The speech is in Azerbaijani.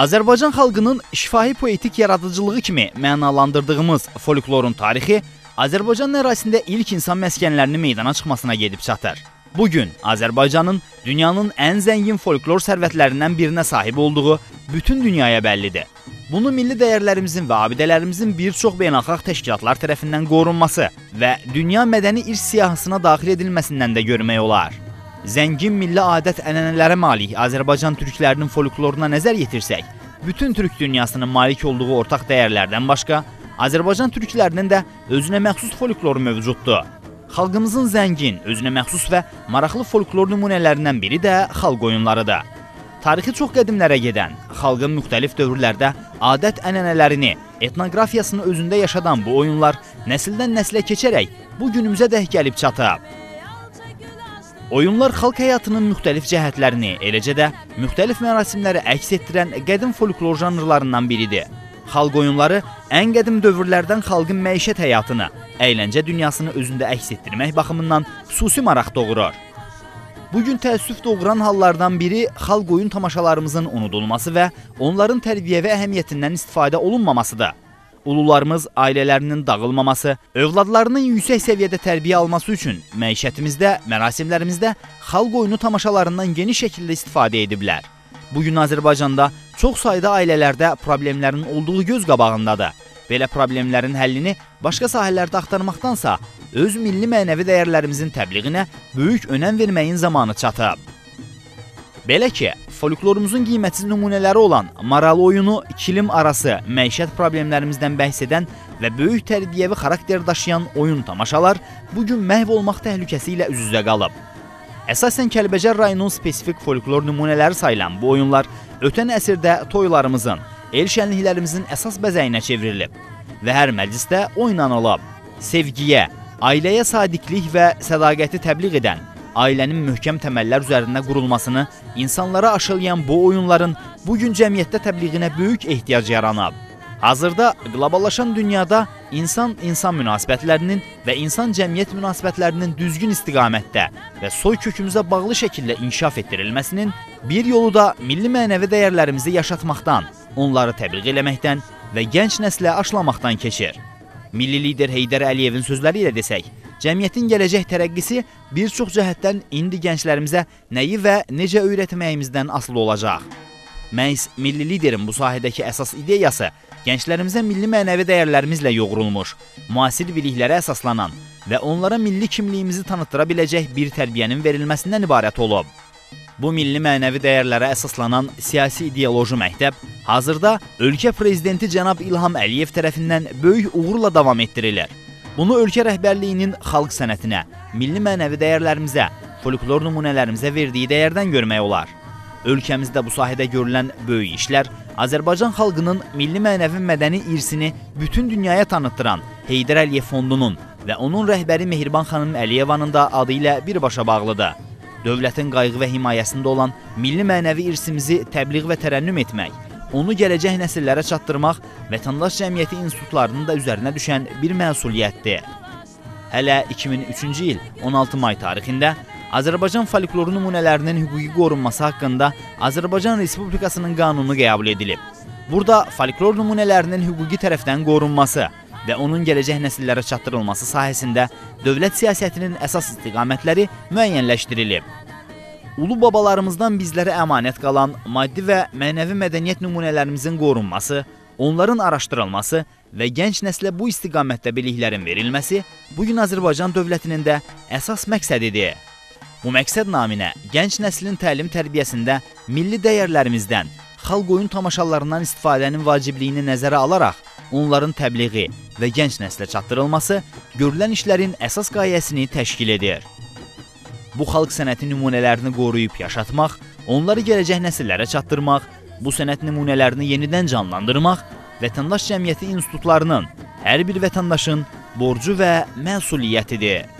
Azərbaycan xalqının şifahi poetik yaradıcılığı kimi mənalandırdığımız folklorun tarixi Azərbaycan ərazisində ilk insan məskənlərinin meydana çıxmasına gedib çatır. Bu gün Azərbaycanın dünyanın ən zəngin folklor sərvətlərindən birinə sahib olduğu bütün dünyaya bəllidir. Bunu milli dəyərlərimizin və abidələrimizin bir çox beynəlxalq təşkilatlar tərəfindən qorunması və dünya mədəni irs siyahısına daxil edilməsindən də görmək olar. Zəngin milli adət-ənənələrə malik Azərbaycan türklərinin folkloruna nəzər yetirsək, bütün türk dünyasının malik olduğu ortaq dəyərlərdən başqa Azərbaycan türklərinin də özünə məxsus folkloru mövcuddur. Xalqımızın zəngin, özünə məxsus və maraqlı folklor nümunələrindən biri də xalq oyunlarıdır. Tarixi çox qədimlərə gedən, xalqın müxtəlif dövrlərdə adət-ənənələrini, etnoqrafiyasını özündə yaşadan bu oyunlar nəsildən nəslə keçərək bu günümüzə dək gəlib çatıb. Oyunlar xalq həyatının müxtəlif cəhətlərini, eləcə də müxtəlif mərasimləri əks etdirən qədim folklor janrlarından biridir. Xalq oyunları ən qədim dövrlərdən xalqın məişət həyatını, əyləncə dünyasını özündə əks etdirmək baxımından xüsusi maraq doğurur. Bu gün təəssüf doğuran hallardan biri xalq oyun tamaşalarımızın unudulması və onların tərbiyəvi əhəmiyyətindən istifadə olunmamasıdır. Ulularımız ailələrinin dağılmaması, övladlarının yüksək səviyyədə tərbiyə alması üçün məişətimizdə, mərasimlərimizdə xalq oyunu tamaşalarından geniş şəkildə istifadə ediblər. Bu gün Azərbaycanda çox sayda ailələrdə problemlərin olduğu göz qabağındadır. Belə problemlərin həllini başqa sahələrdə axtarmaqdansa, öz milli mənəvi dəyərlərimizin təbliğinə böyük önəm verməyin zamanı çatıb. Belə ki, folklorumuzun qiymətli nümunələri olan maral oyunu, kilim arası məişət problemlərimizdən bəhs edən və böyük tərbiyəvi xarakter daşıyan oyun tamaşalar bu gün məhv olmaq təhlükəsi ilə üz-üzə qalıb. Əsasən Kəlbəcər rayonunun spesifik folklor nümunələri sayılan bu oyunlar ötən əsrdə toylarımızın, el şənliklərimizin əsas bəzəyinə çevrilib və hər məclisdə oynanılıb. Sevgiyə, ailəyə sadiqlik və sədaqəti təbliğ edən ailənin möhkəm təməllər üzərində qurulmasını insanlara aşılayan bu oyunların bu gün cəmiyyətdə təbliğinə böyük ehtiyac yaranıb. Hazırda qloballaşan dünyada insan-insan münasibətlərinin və insan-cəmiyyət münasibətlərinin düzgün istiqamətdə və soy kökümüzə bağlı şəkildə inkişaf etdirilməsinin bir yolu da milli mənəvi dəyərlərimizi yaşatmaqdan, onları təbliğ eləməkdən və gənc nəslə aşılamaqdan keçir. Milli lider Heydər Əliyevin sözləri ilə desək, Cəmiyyətin gələcək tərəqqisi bir çox cəhətdən indi gənclərimizə nəyi və necə öyrətməyimizdən asılı olacaq. Məhz milli liderin bu sahədəki əsas ideyası gənclərimizə milli mənəvi dəyərlərimizlə yoğrulmuş, müasir biliklərə əsaslanan və onlara milli kimliyimizi tanıtdıra biləcək bir tərbiyənin verilməsindən ibarət olub. Bu milli mənəvi dəyərlərə əsaslanan siyasi ideoloji məktəb hazırda ölkə prezidenti cənab İlham Əliyev tərəfindən böyük uğurla davam etdirilir. Bunu ölkə rəhbərliyinin xalq sənətinə, milli mənəvi dəyərlərimizə, folklor nümunələrimizə verdiyi dəyərdən görmək olar. Ölkəmizdə bu sahədə görülən böyük işlər Azərbaycan xalqının milli mənəvi mədəni irsini bütün dünyaya tanıtdıran Heydər Əliyev Fondunun və onun rəhbəri Mehriban xanım Əliyevanın da adı ilə birbaşa bağlıdır. Dövlətin qayğı və himayəsində olan milli mənəvi irsimizi təbliğ və tərənnüm etmək, onu gələcək nəsillərə çatdırmaq vətəndaş cəmiyyəti institutlarının da üzərinə düşən bir məsuliyyətdir. Hələ 2003-cü il 16 may tarixində Azərbaycan folkloru nümunələrinin hüquqi qorunması haqqında Azərbaycan Respublikasının qanunu qəbul edilib. Burada folklor nümunələrinin hüquqi tərəfdən qorunması və onun gələcək nəsillərə çatdırılması sahəsində dövlət siyasətinin əsas istiqamətləri müəyyənləşdirilib. Ulu babalarımızdan bizlərə əmanət qalan maddi və mənəvi mədəniyyət nümunələrimizin qorunması, onların araşdırılması və gənc nəslə bu istiqamətdə biliklərin verilməsi bu gün Azərbaycan dövlətinin də əsas məqsədidir. Bu məqsəd naminə gənc nəslin təlim tərbiyəsində milli dəyərlərimizdən, xalq oyun tamaşalarından istifadənin vacibliyini nəzərə alaraq onların təbliği və gənc nəslə çatdırılması görülən işlərin əsas qayəsini təşkil edir bu xalq sənəti nümunələrini qoruyub yaşatmaq, onları gələcək nəsillərə çatdırmaq, bu sənət nümunələrini yenidən canlandırmaq vətəndaş cəmiyyəti institutlarının hər bir vətəndaşın borcu və məsuliyyətidir.